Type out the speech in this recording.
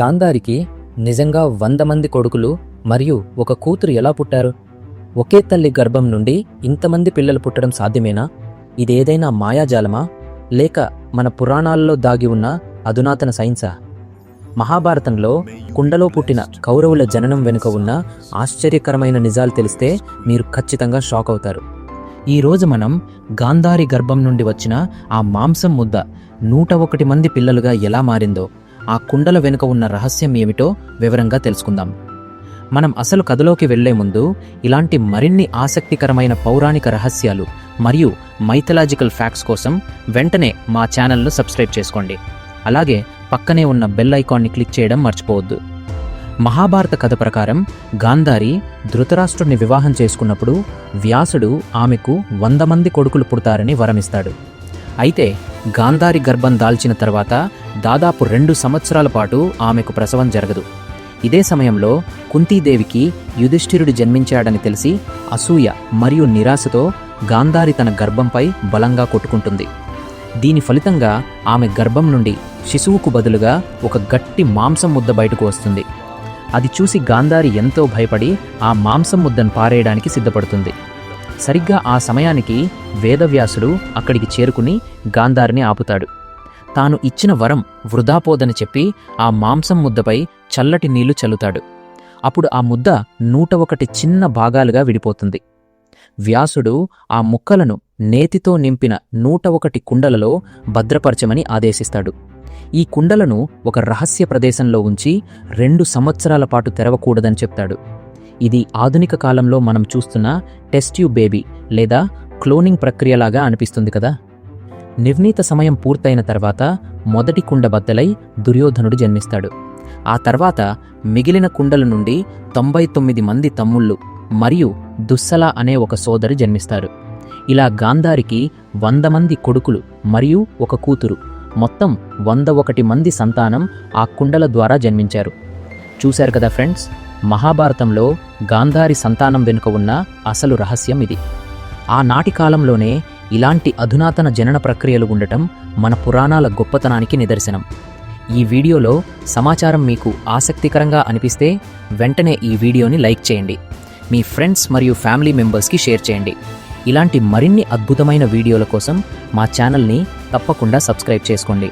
గాంధారికి నిజంగా వంద మంది కొడుకులు మరియు ఒక కూతురు ఎలా పుట్టారు? ఒకే తల్లి గర్భం నుండి ఇంతమంది పిల్లలు పుట్టడం సాధ్యమేనా? ఇదేదైనా మాయాజాలమా? లేక మన పురాణాల్లో దాగి ఉన్న అధునాతన సైన్సా? మహాభారతంలో కుండలో పుట్టిన కౌరవుల జననం వెనుక ఉన్న ఆశ్చర్యకరమైన నిజాలు తెలిస్తే మీరు ఖచ్చితంగా షాక్ అవుతారు. ఈరోజు మనం గాంధారి గర్భం నుండి వచ్చిన ఆ మాంసం ముద్ద నూట ఒకటి మంది పిల్లలుగా ఎలా మారిందో ఆ కుండల వెనుక ఉన్న రహస్యం ఏమిటో వివరంగా తెలుసుకుందాం. మనం అసలు కథలోకి వెళ్ళే ముందు ఇలాంటి మరిన్ని ఆసక్తికరమైన పౌరాణిక రహస్యాలు మరియు మైథలాజికల్ ఫ్యాక్ట్స్ కోసం వెంటనే మా ఛానల్ను సబ్స్క్రైబ్ చేసుకోండి. అలాగే పక్కనే ఉన్న బెల్ ఐకాన్ని క్లిక్ చేయడం మర్చిపోవద్దు. మహాభారత కథ ప్రకారం గాంధారి ధృతరాష్ట్రుడిని వివాహం చేసుకున్నప్పుడు వ్యాసుడు ఆమెకు వంద మంది కొడుకులు పుడతారని వరమిస్తాడు. అయితే గాంధారి గర్భం దాల్చిన తర్వాత దాదాపు రెండు సంవత్సరాల పాటు ఆమెకు ప్రసవం జరగదు. ఇదే సమయంలో కుంతీదేవికి యుధిష్ఠిరుడు జన్మించాడని తెలిసి అసూయ మరియు నిరాశతో గాంధారి తన గర్భంపై బలంగా కొట్టుకుంటుంది. దీని ఫలితంగా ఆమె గర్భం నుండి శిశువుకు బదులుగా ఒక గట్టి మాంసం ముద్ద బయటకు వస్తుంది. అది చూసి గాంధారి ఎంతో భయపడి ఆ మాంసం ముద్దను పారేయడానికి సిద్ధపడుతుంది. సరిగ్గా ఆ సమయానికి వేదవ్యాసుడు అక్కడికి చేరుకుని గాంధారిని ఆపుతాడు. తాను ఇచ్చిన వరం వృధాపోదని చెప్పి ఆ మాంసం ముద్దపై చల్లటి నీళ్ళు చల్లుతాడు. అప్పుడు ఆ ముద్ద నూట ఒకటి చిన్న భాగాలుగా విడిపోతుంది. వ్యాసుడు ఆ ముక్కలను నేతితో నింపిన నూట ఒకటి కుండలలో భద్రపరచమని ఆదేశిస్తాడు. ఈ కుండలను ఒక రహస్య ప్రదేశంలో ఉంచి రెండు సంవత్సరాల పాటు తెరవకూడదని చెప్తాడు. ఇది ఆధునిక కాలంలో మనం చూస్తున్న టెస్ట్యూ బేబీ లేదా క్లోనింగ్ ప్రక్రియలాగా అనిపిస్తుంది కదా. నిర్ణీత సమయం పూర్తయిన తర్వాత మొదటి కుండ బద్దలై దుర్యోధనుడు జన్మిస్తాడు. ఆ తర్వాత మిగిలిన కుండల నుండి తొంభై తొమ్మిది మంది తమ్ముళ్ళు మరియు దుస్సల అనే ఒక సోదరి జన్మిస్తారు. ఇలా గాంధారికి వంద మంది కొడుకులు మరియు ఒక కూతురు. మొత్తం వంద ఒకటి మంది సంతానం ఆ కుండల ద్వారా జన్మించారు. చూశారు కదా ఫ్రెండ్స్? మహాభారతంలో గాంధారి సంతానం వెనుక ఉన్న అసలు రహస్యం ఇది. ఆనాటి కాలంలోనే ఇలాంటి అధునాతన జనన ప్రక్రియలు ఉండటం మన పురాణాల గొప్పతనానికి నిదర్శనం. ఈ వీడియోలో సమాచారం మీకు ఆసక్తికరంగా అనిపిస్తే వెంటనే ఈ వీడియోని లైక్ చేయండి. మీ ఫ్రెండ్స్ మరియు ఫ్యామిలీ మెంబర్స్కి షేర్ చేయండి. ఇలాంటి మరిన్ని అద్భుతమైన వీడియోల కోసం మా ఛానల్ని తప్పకుండా సబ్స్క్రైబ్ చేసుకోండి.